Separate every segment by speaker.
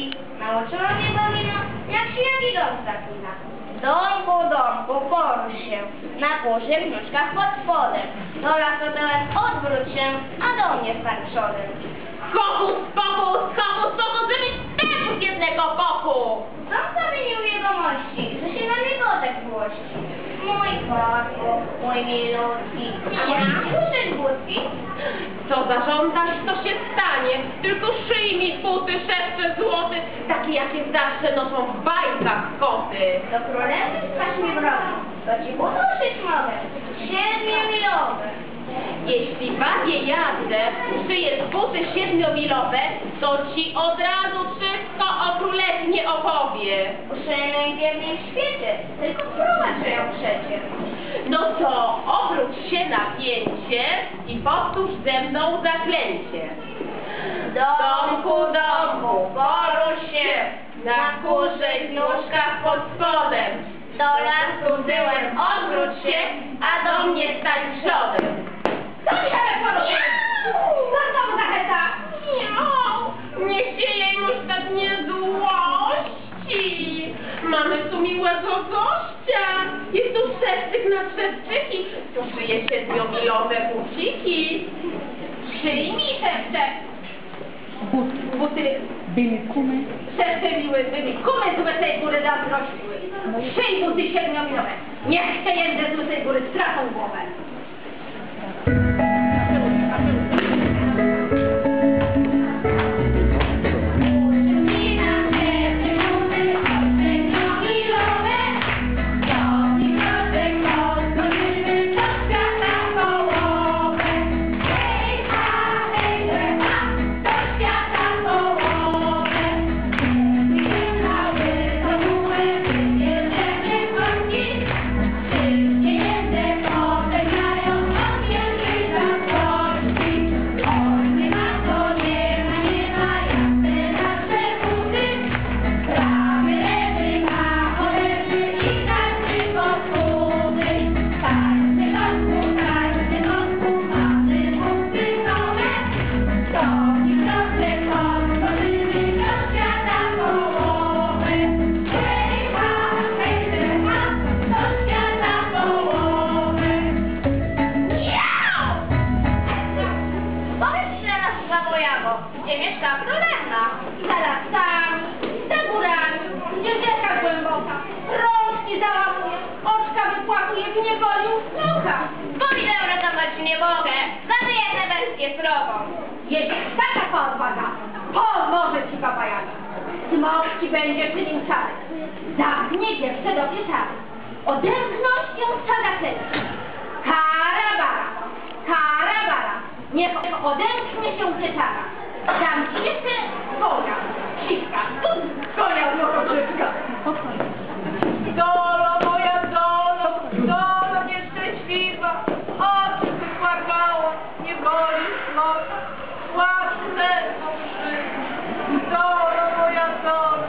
Speaker 1: Polski. Nauczyła mnie Bamina, jak się jaki dom zakina. Domku, domku, porusz się, na kurze w nóżkach pod spodem. Do lasu teraz odwróć się, a do mnie stań przodem.
Speaker 2: Fokus, fokus, fokus, fokus, żeby też z jednego boku!
Speaker 1: Sam zamienił jegomości, że się na niego tak złości. Mój kotku, mój milutki, a ja słyszeć budki?
Speaker 2: Co zażądasz, to się stanie. Tylko szyj mi buty, szewcze złoty, takie jakie zawsze noszą w bajkach koty.
Speaker 1: Do królewny stać mi wrogi, to ci uduszyć mogę, siedmiomilowe.
Speaker 2: Jeśli babie jazdę szyję buty siedmiomilowe, to ci od razu wszystko o królewnie opowie.
Speaker 1: Uszyję najpierniej w świecie, tylko wprowadzę ją przecie.
Speaker 2: No to obróć się na pięcie i powtórz ze mną zaklęcie. Domku, domku, porusz się, na kurzej nóżkach pod spodem.
Speaker 1: Do lasu byłem, odwróć się, a do mnie stań przodem.
Speaker 2: Co mi telefonuje? Co to za heta? Miau, nie sieje już tak nie złości. Mamy tu miłego gościa. Jest tu szewczyk na szewczyki. Tu szyje siedmiomilowe buciki. Szyj mi szewczek. But, buty
Speaker 3: Byli kumy.
Speaker 2: Serce miły, byli kumy z tej góry zazdrościły. Szyj buty siedmiomilowe. Niech te jędze z tej góry
Speaker 1: Jago, gdzie mieszka królewna? Za lasami, za górami, gdzie rzeka głęboka. Rączki załamuje, oczka wypłakuje, w niewoli usłucha. Pójdę uratować nie mogę, zawyjemy wersję srogą.
Speaker 2: Jeśli taka odwaga, pomoże ci Baba Jaga. Smok ci będzie czynił czary. Zamknie dziewczę do pieczary. Odemknąć ją sada klęska. Karabara, karabara, niech odemknie się pieczara. Zamknie się konia, sitka, konia mroczyczka. Dolo moja dolo, dolo nieszczęśliwa, oczy wypłakała, nie boli smok, łasce duszy. Dolo moja dolo,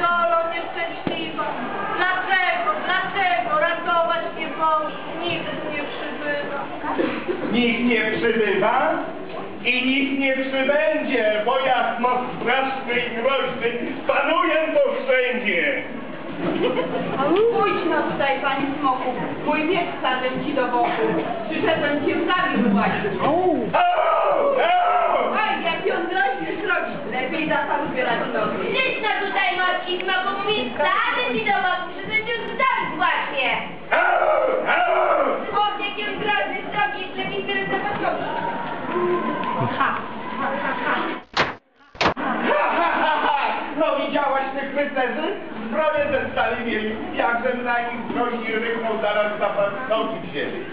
Speaker 2: dolo nieszczęśliwa, dlaczego, dlaczego ratować nie może, nikt nie przybywa.
Speaker 4: Nikt nie przybywa i nikt nie przybędzie, bo jak moc straszny i groźny panuje to wszędzie.
Speaker 2: Pójdź no tutaj, panie smoku, mój miecz wsadzę ci do boku. Przyszedłem cię zabił właśnie. Oj, jak ją groźny zrobić, lepiej za sam zbierać nogi.
Speaker 1: Przyjdź no tutaj, Morki, smoku, mówi, wsadzę ci do boku, przyszedłem cię zabić właśnie.
Speaker 4: Au! Au!
Speaker 1: Smok, jak ją groźny zrobi, lepiej zbierać za nogi.
Speaker 2: Ha, ha, ha, ha.
Speaker 4: Ha, ha, ha, ha! No widziałaś tych rycerzy? Zdrowie ze stali mieli, jakżem na nich groźni ryknął, zaraz za nogi wzięli.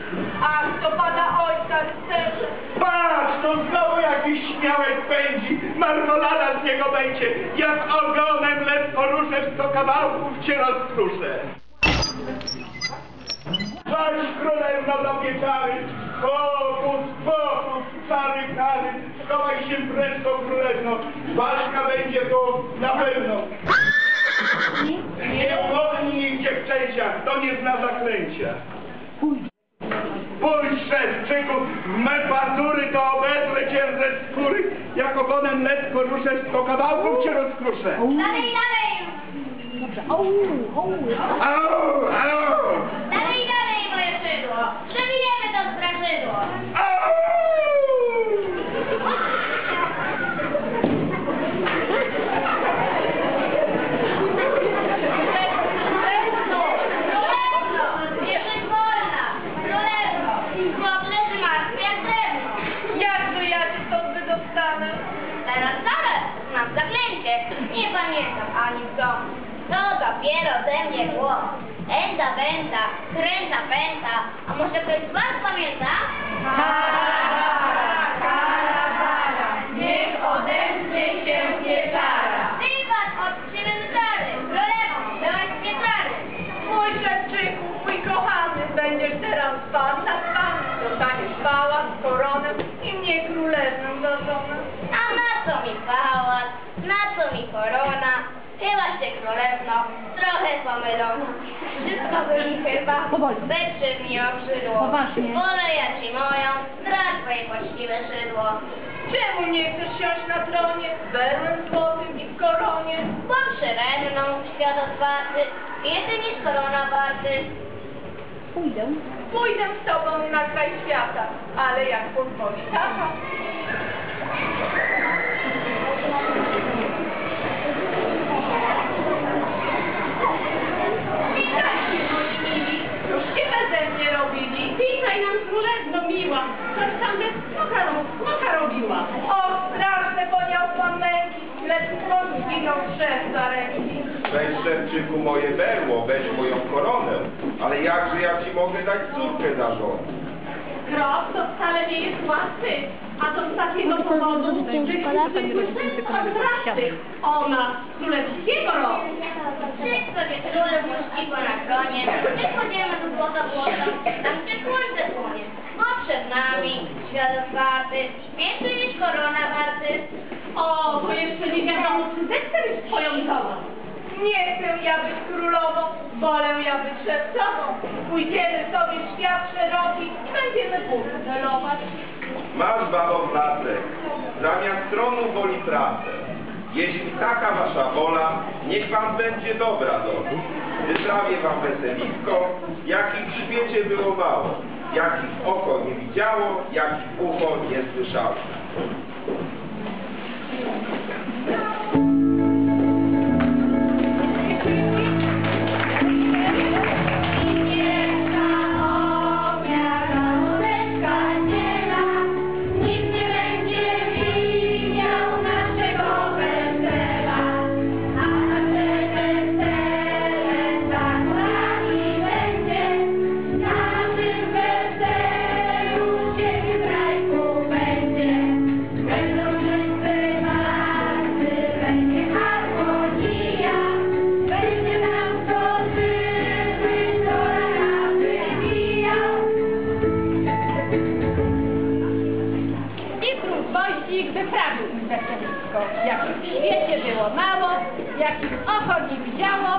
Speaker 2: Ach, to pana ojca rycerze.
Speaker 4: Patrz, to znowu jakiś śmiałek pędzi, marmolada z niego będzie, jak ogonem lekko ruszę, sto kawałków cię rozkruszę. Chodź królewno do pieczary, fokus, fokus, czary, kary, schowaj się prędko królewno, walka będzie to na pewno. Nie ugodni jej dziewczęcia, to nie zna zaklęcia. Spójrz, szewczyku, w me pazury to obedrę cię ze skóry. Jak ogonem letko ruszesz, to kawałków cię rozkruszę.
Speaker 1: Dalej, dalej!
Speaker 4: Au, au,
Speaker 1: Dalej, dalej, moje szydło! Przewiniemy to straszydło!
Speaker 4: au.
Speaker 1: Królewno! Jeszcze wolna! Królewno! Chłop leży martwy jak drewno!
Speaker 3: Jakże ja cię stąd wydostanę?
Speaker 1: Teraz, zaraz! Mam zaklęcie! Nie pamiętam ani w domu. To dopiero ze mnie głos. Enda, węta, kręta, pęta. A może ktoś z was pamięta?
Speaker 3: Niech odezwie się pieczara.
Speaker 1: Ty was od krzywy czary! Królewno, byłaś z pieczary!
Speaker 3: Mój szewczyku, mój kochany, będziesz teraz pan nad pan. Dostaniesz pałac, koronę i mnie królewną za żonę.
Speaker 1: A na co mi pałac? Na co mi korona? Chyba się królewno, Wszystko by mi chyba lepsze mi obrzydło.
Speaker 2: Poważnie.
Speaker 1: Wolę ja ci moją, zdradź twoje poczciwe szydło.
Speaker 3: Czemu nie chcesz siąść na tronie z berłem złotym i w koronie?
Speaker 1: Bo przede mną świat otwarty, więcej niż korona warty.
Speaker 2: Pójdę.
Speaker 3: Pójdę z tobą na kraj świata, ale jak pozwoli tata. Za ręki.
Speaker 5: Weź moje berło, weź moją koronę, ale jakże ja ci mogę dać córkę za żonę?
Speaker 2: Krok to wcale nie jest łatwy. A to z takiego powodu, że jesteśmy kontrakty. Ona z królewskiego rodu.
Speaker 1: Wszystko się króle właściwo na tronie, my chodzimy do złota błota, tam gdzie słońce płonie. Bo przed nami świat otwarty, więcej niż korona warty.
Speaker 2: O, bo jeszcze nie wiadomo, czy zechcę być twoją żoną.
Speaker 3: Nie chcę ja być królową, wolę ja być szewcową. Pójdziemy sobie w świat szeroki będziemy burdelować.
Speaker 5: Masz babo placek, zamiast tronu woli pracę. Jeśli taka wasza wola, niech wam będzie dobra dola. Wyprawię wam weselisko, jakich w świecie było mało, jakich oko nie widziało, jakich ucho nie słyszało.
Speaker 2: Woździk wyprawił im weselisko. Jakich w świecie było mało, jakich oko nie widziało,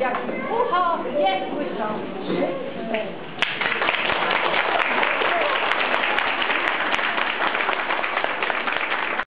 Speaker 2: jakich ucho nie słyszał. Wszyscy